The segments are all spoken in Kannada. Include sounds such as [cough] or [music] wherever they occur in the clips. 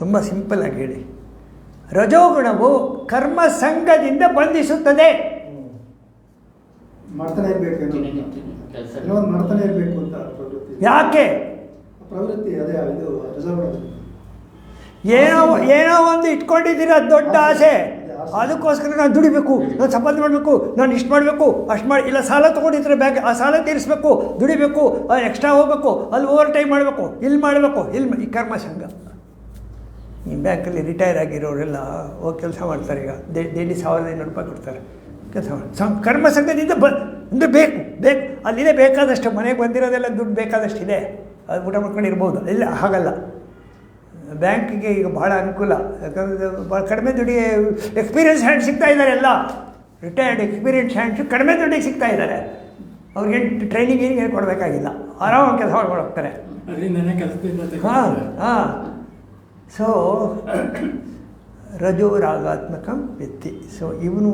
ತುಂಬ ಸಿಂಪಲ್ ಆಗಿ ಹೇಳಿ. ರಜೋಗುಣವು ಕರ್ಮ ಸಂಘದಿಂದ ಬಂಧಿಸುತ್ತದೆ. ಮಾಡ್ತಾನೆ ಇರ್ಬೇಕು ಮಾಡ್ತಾನೆ ಇರ್ಬೇಕು ಅಂತ ಯಾಕೆ? ಪ್ರವೃತ್ತಿ ಅದೇ ಇದು ರಜಾಗುಣ ಏನೋ ಏನೋ ಒಂದು ಇಟ್ಕೊಂಡಿದ್ದೀರ ದೊಡ್ಡ ಆಸೆ. ಅದಕ್ಕೋಸ್ಕರ ನಾನು ದುಡಿಬೇಕು ನಾನು ಸಂಪಾದನೆ ಮಾಡಬೇಕು ನಾನು ಇಷ್ಟು ಮಾಡಬೇಕು ಅಷ್ಟು ಮಾಡಿ ಇಲ್ಲ ಸಾಲ ತೊಗೊಂಡಿದ್ರೆ ಬ್ಯಾಂಕ್ ಆ ಸಾಲ ತೀರಿಸ್ಬೇಕು ದುಡಿಬೇಕು ಎಕ್ಸ್ಟ್ರಾ ಹೋಗ್ಬೇಕು ಅಲ್ಲಿ ಓವರ್ ಟೈಮ್ ಮಾಡಬೇಕು ಇಲ್ಲಿ ಮಾಡಬೇಕು ಇಲ್ಲಿ ಈ ಕರ್ಮ ಸಂಘ. ಈ ಬ್ಯಾಂಕಲ್ಲಿ ರಿಟೈರ್ ಆಗಿರೋರೆಲ್ಲ ಹೋಗಿ ಕೆಲಸ ಮಾಡ್ತಾರೆ ಈಗ. ಡೈಲಿ ಸಾವಿರದ ಐನೂರು ರೂಪಾಯಿ ಕೊಡ್ತಾರೆ. ಕೆಲಸ ಮಾಡಿ ಸಂ ಕರ್ಮ ಸಂಘದಿಂದ ಬ ಅಂದರೆ ಬೇಕು ಬೇಕು. ಅಲ್ಲಿದೆ ಬೇಕಾದಷ್ಟು ಮನೆಗೆ ಬಂದಿರೋದೆಲ್ಲ ದುಡ್ಡು ಬೇಕಾದಷ್ಟು ಇದೆ. ಅದು ಊಟ ಮಾಡ್ಕೊಂಡು ಇರ್ಬೋದು ಇಲ್ಲ ಹಾಗಲ್ಲ. ಬ್ಯಾಂಕಿಗೆ ಈಗ ಭಾಳ ಅನುಕೂಲ. ಯಾಕಂದರೆ ಭಾಳ ಕಡಿಮೆ ದುಡಿಗೆ ಎಕ್ಸ್ಪೀರಿಯನ್ಸ್ ಹ್ಯಾಂಡ್ ಸಿಗ್ತಾ ಇದ್ದಾರೆ ಎಲ್ಲ. ರಿಟೈರ್ಡ್ ಎಕ್ಸ್ಪೀರಿಯನ್ಸ್ ಹ್ಯಾಂಡ್ಸು ಕಡಿಮೆ ದುಡ್ಡಿಗೆ ಸಿಗ್ತಾ ಇದ್ದಾರೆ. ಅವ್ರಿಗೆ ಟ್ರೈನಿಂಗ್ ಏನು ಕೊಡಬೇಕಾಗಿಲ್ಲ. ಆರಾಮಾಗಿ ಕೆಲಸ ಮಾಡ್ಕೊಂಡು ಹೋಗ್ತಾರೆ. ಹಾಂ ಹಾಂ. ಸೊ ರಜೋ ರಾಗಾತ್ಮಕ ವ್ಯಕ್ತಿ. ಸೊ ಇವನು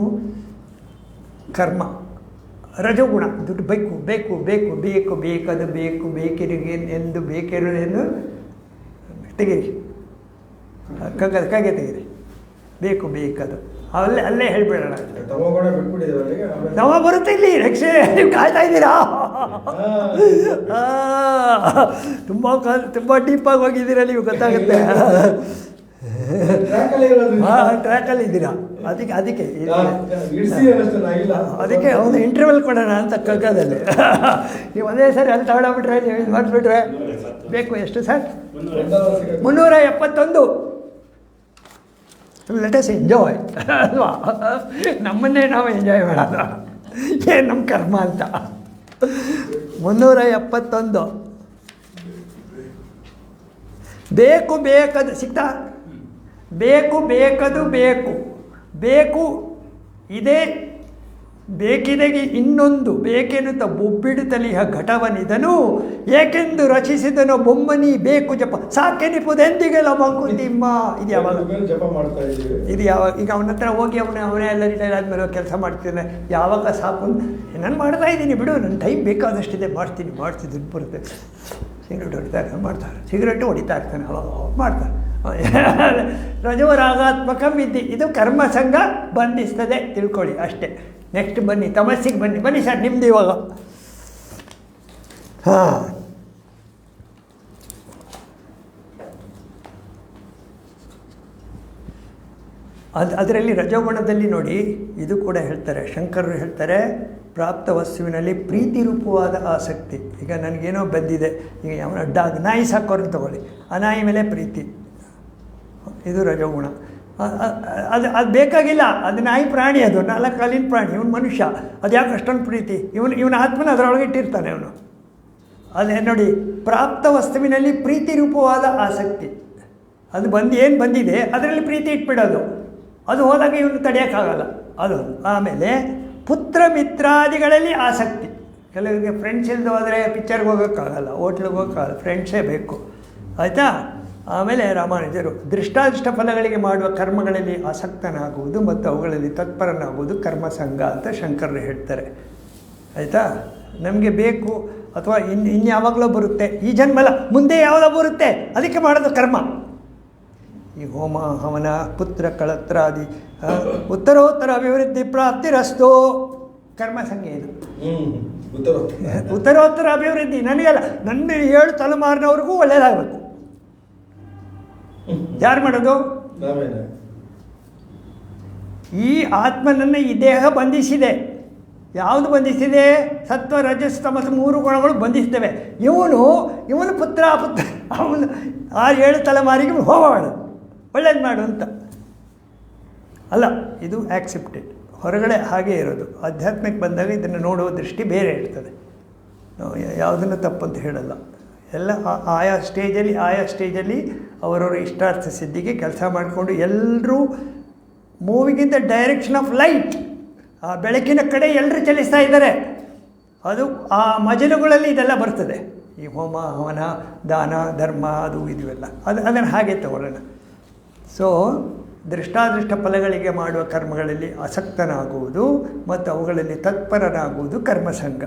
ಕರ್ಮ. ರಜಗುಣ ದುಡ್ಡು ಬೇಕು ಬೇಕು ಬೇಕು ಬೇಕು ಬೇಕದು ಬೇಕು ಬೇಕಿರಿಗೆ ಎಂದು ಬೇಕಿರೋದೆಂದು ತೆಗೀರಿ ಕಗ್ಗ ಕಗೆ ತೆಗೀರಿ ಬೇಕು ಬೇಕದು. ಅಲ್ಲೇ ಅಲ್ಲೇ ಹೇಳ್ಬಿಡೋಣ. ನವ ಬರುತ್ತೆ ಇಲ್ಲಿ ರಕ್ಷೆ ನೀವು ಕಾಯ್ತಾ ಇದ್ದೀರಾ? ತುಂಬ ಕಾಲ್ ತುಂಬ ಡೀಪಾಗಿ ಹೋಗಿದ್ದೀರಾ ನೀವು ಗೊತ್ತಾಗುತ್ತೆ. ಹಾಂ ಟ್ರ್ಯಾಕಲ್ಲಿ ಇದ್ದೀರಾ? ಅದಕ್ಕೆ ಅದಕ್ಕೆ. ಅದಕ್ಕೆ ಒಂದು ಇಂಟರ್ವೆಲ್ ಕೊಡೋಣ ಅಂತ ಕಗ್ಗದಲ್ಲಿ ನೀವು ಒಂದೇ ಸರಿ ಅಲ್ಲಿ ತಗೊಂಡೋಗ್ಬಿಟ್ರೆ ನೀವು ಇದು ಮಾಡಿಬಿಟ್ರೆ ಬೇಕು ಎಷ್ಟು ಸರ್. ಮುನ್ನೂರ ಎಪ್ಪತ್ತೊಂದು. ಲೆಟ್ ಅಸ್ ಎಂಜಾಯ್ ಅಲ್ವಾ? ನಮ್ಮನ್ನೇ ನಾವು ಎಂಜಾಯ್ ಮಾಡೋದು. ಏನು ನಮ್ಮ ಕರ್ಮ ಅಂತ. ಮುನ್ನೂರ ಎಪ್ಪತ್ತೊಂದು ಬೇಕು ಬೇಕದು ಸಿಗ್ತಾ ಬೇಕು ಬೇಕದು ಬೇಕು. ಬೇಕು ಇದೇ ಬೇಕಿದೆಗೆ ಇನ್ನೊಂದು ಬೇಕೆನ್ನುತ್ತ ಬೊಬ್ಬಿಡುತ್ತಲಿಹ ಘಟವನಿದನು ಏಕೆಂದು ರಚಿಸಿದನು ಬೊಮ್ಮನಿ ಬೇಕು ಜಪ ಸಾಕೆನಿಪುದೆಂದಿಗೆಲ್ಲ ಮಂಕುತಿಮ್ಮ ಇದು ಯಾವಾಗ? ಜಪ ಮಾಡ್ತಾ ಇದ್ದೀವಿ. ಇದು ಯಾವಾಗ? ಈಗ ಅವನ ಹತ್ರ ಹೋಗಿ ಅವನ ಅವನೇ ಎಲ್ಲ ರಿಟೈರ್ ಆದಮೇಲೆ ಕೆಲಸ ಮಾಡ್ತಿದ್ದಾನೆ. ಯಾವಾಗ ಸಾಕು ನಾನು ಮಾಡ್ತಾ ಇದ್ದೀನಿ ಬಿಡು ನನ್ನ ಟೈಮ್ ಬೇಕಾದಷ್ಟಿದೆ ಮಾಡ್ತೀನಿ ಮಾಡ್ತೀನಿ ದುಡ್ಡು ಬರುತ್ತೆ. ಸಿಗರೇಟ್ ಹೊಡಿತಾ ಇರ್ತಾನೆ ಮಾಡ್ತಾರೆ. ಸಿಗರೇಟು ಹೊಡಿತಾ ಇರ್ತಾನೆ ಅವಾಗ ಮಾಡ್ತಾರೆ. [laughs] ರಜವರಾಗಾತ್ಮಕ ವಿದ್ಯೆ. ಇದು ಕರ್ಮ ಸಂಘ ಬಂಧಿಸ್ತದೆ ತಿಳ್ಕೊಳ್ಳಿ ಅಷ್ಟೇ. ನೆಕ್ಸ್ಟ್ ಬನ್ನಿ ತಮಸ್ಸಿಗೆ ಬನ್ನಿ ಬನ್ನಿ ಸರ್ ನಿಮ್ದು ಇವಾಗ. ಹಾಂ. ಅದು ಅದರಲ್ಲಿ ರಜೋಗುಣದಲ್ಲಿ ನೋಡಿ ಇದು ಕೂಡ ಹೇಳ್ತಾರೆ ಶಂಕರರು ಹೇಳ್ತಾರೆ ಪ್ರಾಪ್ತ ವಸ್ತುವಿನಲ್ಲಿ ಪ್ರೀತಿ ರೂಪವಾದ ಆಸಕ್ತಿ. ಈಗ ನನಗೇನೋ ಬಂದಿದೆ ಈಗ ಯಾವ ಅಡ್ಡ ನಾಯಿ ಸಾಕೋರು ತಗೊಳ್ಳಿ. ಅನಾಯಿ ನಾಯಿ ಮೇಲೆ ಪ್ರೀತಿ. ಇದು ರಜೋಗುಣ. ಅದು ಅದು ಬೇಕಾಗಿಲ್ಲ. ಅದು ನಾಯಿ ಪ್ರಾಣಿ ಅದು ನಾಲ್ಕು ಕಾಲಿನ ಪ್ರಾಣಿ, ಇವನು ಮನುಷ್ಯ. ಅದು ಯಾಕೆ ಅಷ್ಟೊಂದು ಪ್ರೀತಿ? ಇವನು, ಇವನ ಆತ್ಮನ ಅದರೊಳಗೆ ಇಟ್ಟಿರ್ತಾನೆ ಅವನು. ಅದೇ ನೋಡಿ, ಪ್ರಾಪ್ತ ವಸ್ತುವಿನಲ್ಲಿ ಪ್ರೀತಿ ರೂಪವಾದ ಆಸಕ್ತಿ. ಅದು ಬಂದು, ಏನು ಬಂದಿದೆ, ಅದರಲ್ಲಿ ಪ್ರೀತಿ ಇಟ್ಬಿಡೋದು. ಅದು ಹೋದಾಗ ಇವನು ತಡೆಯೋಕ್ಕಾಗಲ್ಲ. ಅದು, ಆಮೇಲೆ ಪುತ್ರ ಮಿತ್ರಾದಿಗಳಲ್ಲಿ ಆಸಕ್ತಿ. ಕೆಲವರಿಗೆ ಫ್ರೆಂಡ್ಸ್ ಇಲ್ಲದೆ ಹೋದರೆ ಪಿಕ್ಚರ್ಗೆ ಹೋಗೋಕ್ಕಾಗಲ್ಲ ಹೋಟ್ಲಿಗೆ ಹೋಗೋಕ್ಕಾಗಲ್ಲ ಫ್ರೆಂಡ್ಸೇ ಬೇಕು. ಆಯಿತಾ? ಆಮೇಲೆ ರಾಮಾನುಜರು ದೃಷ್ಟಾದಿಷ್ಟ ಫಲಗಳಿಗೆ ಮಾಡುವ ಕರ್ಮಗಳಲ್ಲಿ ಆಸಕ್ತನಾಗುವುದು ಮತ್ತು ಅವುಗಳಲ್ಲಿ ತತ್ಪರನಾಗುವುದು ಕರ್ಮಸಂಘ ಅಂತ ಶಂಕರರು ಹೇಳ್ತಾರೆ. ಆಯಿತಾ? ನಮಗೆ ಬೇಕು ಅಥವಾ ಇನ್ನು ಇನ್ಯಾವಾಗಲೋ ಬರುತ್ತೆ. ಈ ಜನ್ಮಲ್ಲ ಮುಂದೆ ಯಾವಾಗ ಬರುತ್ತೆ. ಅದಕ್ಕೆ ಮಾಡೋದು ಕರ್ಮ. ಈ ಹೋಮ ಹವನ ಪುತ್ರ ಕಳತ್ರಾದಿ ಉತ್ತರೋತ್ತರ ಅಭಿವೃದ್ಧಿ ಪ್ರಾಪ್ತಿರಸ್ತು ಕರ್ಮ ಕರ್ಮಸಂಘ ಇದು. ಹ್ಮ್ ಉತ್ತರ ಉತ್ತರೋತ್ತರ ಅಭಿವೃದ್ಧಿ. ನನಗೆಲ್ಲ ನನ್ನ ಏಳು ತಲೆಮಾರಿನವ್ರಿಗೂ ಒಳ್ಳೆಯದಾಗಬೇಕು ಯಾರು ಮಾಡೋದು? ಈ ಆತ್ಮನನ್ನು ಈ ದೇಹ ಬಂಧಿಸಿದೆ. ಯಾವುದು ಬಂಧಿಸಿದೆ? ಸತ್ವ ರಜಸ್ ತಮಸ್ ಮೂರು ಗುಣಗಳು ಬಂಧಿಸ್ತವೆ. ಇವನು ಇವನು ಪುತ್ರ ಪುತ್ರ ಅವನು ಆ ಏಳು ತಲೆಮಾರಿಗೆ ಹೋಗೋಣ ಒಳ್ಳೇದು ಮಾಡು ಅಂತ. ಅಲ್ಲ ಇದು ಆಕ್ಸೆಪ್ಟೆಡ್ ಹೊರಗಡೆ ಹಾಗೆ ಇರೋದು. ಆಧ್ಯಾತ್ಮಕ್ಕೆ ಬಂದಾಗ ಇದನ್ನು ನೋಡುವ ದೃಷ್ಟಿ ಬೇರೆ ಇರ್ತದೆ. ಯಾವುದನ್ನು ತಪ್ಪಂತ ಹೇಳಲ್ಲ. ಎಲ್ಲ ಆಯಾ ಸ್ಟೇಜಲ್ಲಿ ಆಯಾ ಸ್ಟೇಜಲ್ಲಿ ಅವರವರ ಇಷ್ಟಾರ್ಥ ಸಿದ್ಧಿಗೆ ಕೆಲಸ ಮಾಡಿಕೊಂಡು ಎಲ್ಲರೂ moving in direction of light ಆ ಬೆಳಕಿನ ಕಡೆ ಎಲ್ಲರೂ ಚಲಿಸ್ತಾ ಇದ್ದಾರೆ. ಅದು ಆ ಮಜಲುಗಳಲ್ಲಿ ಇದೆಲ್ಲ ಬರ್ತದೆ. ಈ ಹೋಮ, ಹವನ, ದಾನ, ಧರ್ಮ, ಅದು ಇದು ಎಲ್ಲ. ಅದು ಅದನ್ನು ಹಾಗೆ ತಗೊಳ್ಳೋಣ. ಸೊ ದೃಷ್ಟಾದೃಷ್ಟ ಫಲಗಳಿಗೆ ಮಾಡುವ ಕರ್ಮಗಳಲ್ಲಿ ಆಸಕ್ತನಾಗುವುದು ಮತ್ತು ಅವುಗಳಲ್ಲಿ ತತ್ಪರನಾಗುವುದು ಕರ್ಮಸಂಗ.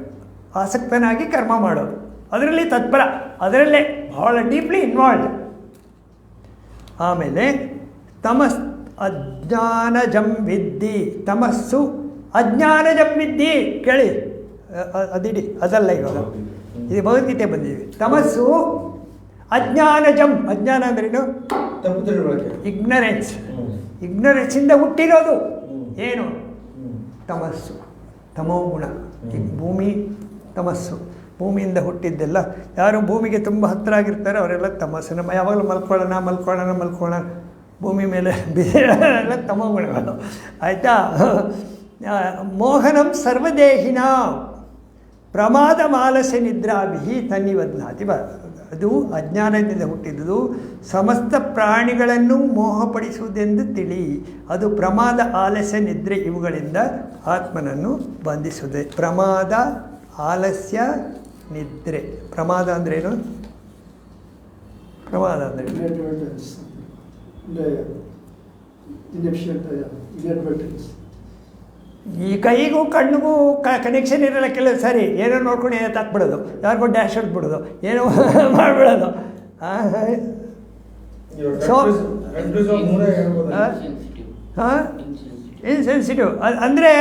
ಆಸಕ್ತನಾಗಿ ಕರ್ಮ ಮಾಡೋದು. ಅದರಲ್ಲಿ ತತ್ಪರ, ಅದರಲ್ಲೇ ಭಾಳ ಡೀಪ್ಲಿ ಇನ್ವಾಲ್ವ್ ಆಮೇಲೆ ತಮಸ್ ಅಜ್ಞಾನಜಂ ವಿದ್ದಿ ತಮಸ್ಸು ಅಜ್ಞಾನಜಂ ವಿದ್ದಿ ಕೇಳಿ. ಅದಿಡಿ ಅದಲ್ಲ ಇವಾಗ. ಇದು ಭಗವದ್ಗೀತೆ ಬಂದಿದೆ. ತಮಸ್ಸು ಅಜ್ಞಾನಜಂ ಅಜ್ಞಾನ ಅಂದ್ರೇನು ಇಗ್ನರೆನ್ಸ್ ಇಂದ ಇಗ್ನರೆನ್ಸಿಂದ ಹುಟ್ಟಿರೋದು. ಏನು. ತಮಸ್ಸು. ತಮೋ ಗುಣ ಭೂಮಿ ತಮಸ್ಸು. ಭೂಮಿಯಿಂದ ಹುಟ್ಟಿದ್ದೆಲ್ಲ. ಯಾರು ಭೂಮಿಗೆ ತುಂಬ ಹತ್ತಿರ ಆಗಿರ್ತಾರೆ ಅವರೆಲ್ಲ ತಮ್ಮ ನಮ್ಮ ಯಾವಾಗಲೂ ಮಲ್ಕೊಳ್ಳೋಣ ಮಲ್ಕೊಳ್ಳೋಣ ಮಲ್ಕೊಳ್ಳೋಣ. ಭೂಮಿ ಮೇಲೆ ಎಲ್ಲ ತಮೋ ಗುಣಗಳು. ಆಯಿತಾ? ಮೋಹನಂ ಸರ್ವದೇಹಿನ ಪ್ರಮಾದ ಮಾಲಸ್ಯ ನಿದ್ರಾಭಿ ತನ್ನಿವದ್ನಾತಿ. ಬ, ಅದು ಅಜ್ಞಾನದಿಂದ ಹುಟ್ಟಿದ್ದುದು ಸಮಸ್ತ ಪ್ರಾಣಿಗಳನ್ನು ಮೋಹಪಡಿಸುವುದೆಂದು ತಿಳಿ, ಅದು ಪ್ರಮಾದ ಆಲಸ್ಯ ನಿದ್ರೆ ಇವುಗಳಿಂದ ಆತ್ಮನನ್ನು ಬಂಧಿಸುತ್ತದೆ ಪ್ರಮಾದ ಆಲಸ್ಯ ನಿದ್ರೆ. ಪ್ರಮಾದ ಅಂದ್ರೇನು ಪ್ರಮಾದ ಅಂದ್ರೆ ಈ ಕೈಗೂ ಕಣ್ಣಿಗೂ ಕನೆಕ್ಷನ್ ಇರಲ್ಲ ಕೆಲವು ಸರಿ. ಏನೋ ನೋಡ್ಕೊಂಡು ಏನೋ ತಾಕ್ಬಿಡೋದು ಯಾರಿಗೋ ಡ್ಯಾಶ್ ಹೊಡ್ಬಿಡೋದು ಏನೋ [laughs] ಮಾಡ್ಬಿಡೋದು. ಸೊ? ಹಾಂ. ಇನ್ಸೆನ್ಸಿಟಿವ್ ಅಂದರೆ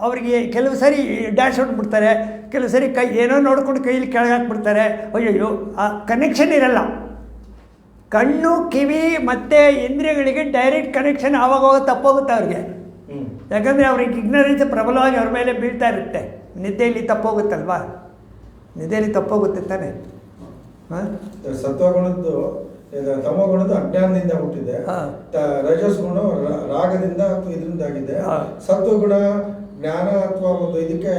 ಅವರಿಗೆ ಕೆಲವು ಸರಿ ಡ್ಯಾಶ್ ಹೊಡ್ಬಿಡ್ತಾರೆ ಕೆಲವು ಸರಿ ಕೈ ಏನೋ ನೋಡ್ಕೊಂಡು ಕೈಯಲ್ಲಿ ಕೆಳಗೆ ಹಾಕ್ಬಿಡ್ತಾರೆ. ಅಯ್ಯೋ ಆ ಕನೆಕ್ಷನ್ ಇರಲ್ಲ. ಕಣ್ಣು ಕಿವಿ ಮತ್ತು ಇಂದ್ರಿಯಗಳಿಗೆ ಡೈರೆಕ್ಟ್ ಕನೆಕ್ಷನ್ ಆವಾಗವಾಗ ತಪ್ಪೋಗುತ್ತೆ ಅವ್ರಿಗೆ. ಯಾಕಂದರೆ ಅವ್ರಿಗೆ ಇಗ್ನರೆನ್ಸ್ ಪ್ರಬಲವಾಗಿ ಅವ್ರ ಮೇಲೆ ಬೀಳ್ತಾ ಇರುತ್ತೆ. ನಿದ್ದೆಯಲ್ಲಿ ತಪ್ಪೋಗುತ್ತಲ್ವಾ? ನಿದ್ದೆಯಲ್ಲಿ ತಪ್ಪೋಗುತ್ತೆ ತಾನೆ? ಹಾಂ? ಸತ್ವಗುಣದ್ದು ಇದು ಗುಣದ ಅಜ್ಞಾನದಿಂದ ಹುಟ್ಟಿದೆ ರಜಸ್ ಗುಣ ರಾಗದಿಂದ ಅಥವಾ ಇದರಿಂದ ಆಗಿದೆ ಹಾ. ಸತ್ವಗುಣ ಜ್ಞಾನ ಅಥವಾ ಒಂದು ಇದಕ್ಕೆ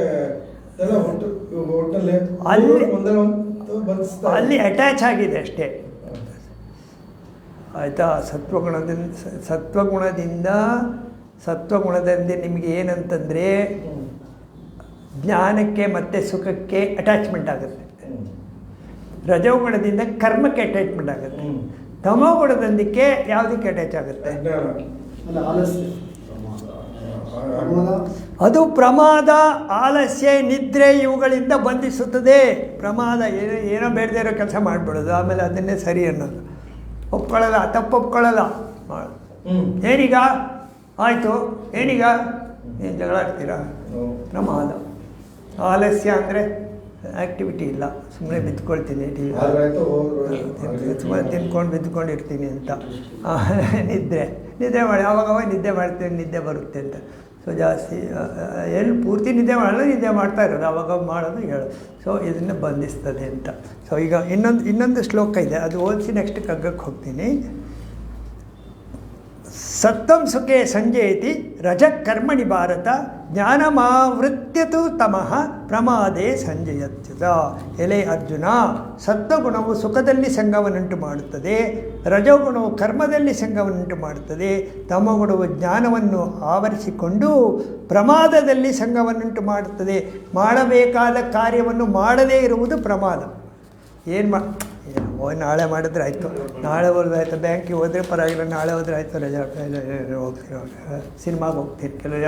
ಎಲ್ಲ ಹುಟ್ಟು ಇವು ಒಟ್ಟಲ್ಲಿ ಅಲ್ಲಿ- ಒಂದಲ್ಲ ಒಂದು ಅಲ್ಲಿ ಅಟ್ಯಾಚ್ ಆಗಿದೆ ಅಷ್ಟೇ ಆಯಿತಾ ಸತ್ವಗುಣದಿಂದ ಸತ್ವಗುಣದಿಂದ ಸತ್ವಗುಣದಿಂದ ನಿಮಗೆ ಏನಂತಂದರೆ. ಜ್ಞಾನಕ್ಕೆ ಮತ್ತು ಸುಖಕ್ಕೆ ಅಟ್ಯಾಚ್ಮೆಂಟ್ ಆಗುತ್ತೆ. ರಜೋಗುಣದಿಂದ ಕರ್ಮಕ್ಕೆ ಅಟ್ಯಾಚ್ಮೆಂಟ್ ಆಗುತ್ತೆ. ಹ್ಮ್. ತಮೋಗುಣದೊಂದಿಗೆ ಯಾವುದಕ್ಕೆ ಅಟ್ಯಾಚ್ ಆಗುತ್ತೆ. ಅದು ಪ್ರಮಾದ ಆಲಸ್ಯ ನಿದ್ರೆ ಇವುಗಳಿಂದ ಬಂಧಿಸುತ್ತದೆ. ಪ್ರಮಾದ ಏನೋ ಏನೋ ಬೇಡದೇ ಇರೋ ಕೆಲಸ ಮಾಡಿಬಿಡೋದು. ಆಮೇಲೆ ಅದನ್ನೇ ಸರಿ ಅನ್ನೋದು. ಒಪ್ಕೊಳ್ಳಲ್ಲ ತಪ್ಪು ಒಪ್ಕೊಳ್ಳಲ್ಲ ಮಾಡು. ಹ್ಮ್. ಏನೀಗ? ಆಯಿತು. ಏನೀಗ? ಏನು ಜಗಳ ಆಡ್ತೀರಾ? ಪ್ರಮಾದ. ಆಲಸ್ಯ ಅಂದರೆ? ಆ್ಯಕ್ಟಿವಿಟಿ ಇಲ್ಲ. ಸುಮ್ಮನೆ ಬಿದ್ದುಕೊಳ್ತೀನಿ ಟಿ. ಸುಮ್ಮನೆ ತಿನ್ಕೊಂಡು ಬಿದ್ದುಕೊಂಡಿರ್ತೀನಿ ಅಂತ ಆ, ನಿದ್ರೆ. ನಿದ್ದೆ ಮಾಡಿ. ಅವಾಗವಾಗ ಅವಾಗ ನಿದ್ದೆ ಮಾಡ್ತೀನಿ ನಿದ್ದೆ ಬರುತ್ತೆ ಅಂತ. ಸೊ ಜಾಸ್ತಿ ಎಲ್ಲಿ ಪೂರ್ತಿ ನಿದ್ದೆ ಮಾಡಲ್ಲ ನಿದ್ದೆ ಮಾಡ್ತಾ ಇರೋದು. ಅವಾಗ ಮಾಡೋದು ಹೇಳೋದು. ಸೊ ಇದನ್ನು ಬಂಧಿಸ್ತದೆ ಅಂತ. ಸೊ ಈಗ ಇನ್ನೊಂದು ಇನ್ನೊಂದು ಶ್ಲೋಕ ಇದೆ. ಅದು ಓದಿಸಿ ನೆಕ್ಸ್ಟ್ ಕಗ್ಗಕ್ಕೆ ಹೋಗ್ತೀನಿ. ಸತ್ವಂ ಸುಖೆ ಸಂಜಯತಿ ರಜ ಕರ್ಮಣಿ ಭಾರತ ಜ್ಞಾನಮಾವೃತ್ಯತು ತಮಃ ಪ್ರಮಾದೇ ಸಂಜಯತ್ಯುತ. ಎಲೆ ಅರ್ಜುನ, ಸತ್ವಗುಣವು ಸುಖದಲ್ಲಿ ಸಂಘವನ್ನುಂಟು ಮಾಡುತ್ತದೆ, ರಜಗುಣವು ಕರ್ಮದಲ್ಲಿ ಸಂಘವನ್ನುಂಟು ಮಾಡುತ್ತದೆ, ತಮಗುಣವು ಜ್ಞಾನವನ್ನು ಆವರಿಸಿಕೊಂಡು ಪ್ರಮಾದದಲ್ಲಿ ಸಂಘವನ್ನುಂಟು ಮಾಡುತ್ತದೆ. ಮಾಡಬೇಕಾದ ಕಾರ್ಯವನ್ನು ಮಾಡದೇ ಇರುವುದು ಪ್ರಮಾದ. ಏನು ಮಾ ಓ ನಾಳೆ ಮಾಡಿದ್ರೆ ಆಯಿತು. ನಾಳೆ ಹೋದ್ರೆ ಆಯಿತು. ಬ್ಯಾಂಕಿಗೆ ಹೋದರೆ ಪರವಾಗಿಲ್ಲ. ನಾಳೆ ಹೋದ್ರೆ ಆಯಿತು. ರಜಾ ಹೋಗ್ತೀನಿ ಸಿನಿಮಾಗೆ ಹೋಗ್ತೀನಿ ಕೆಲವು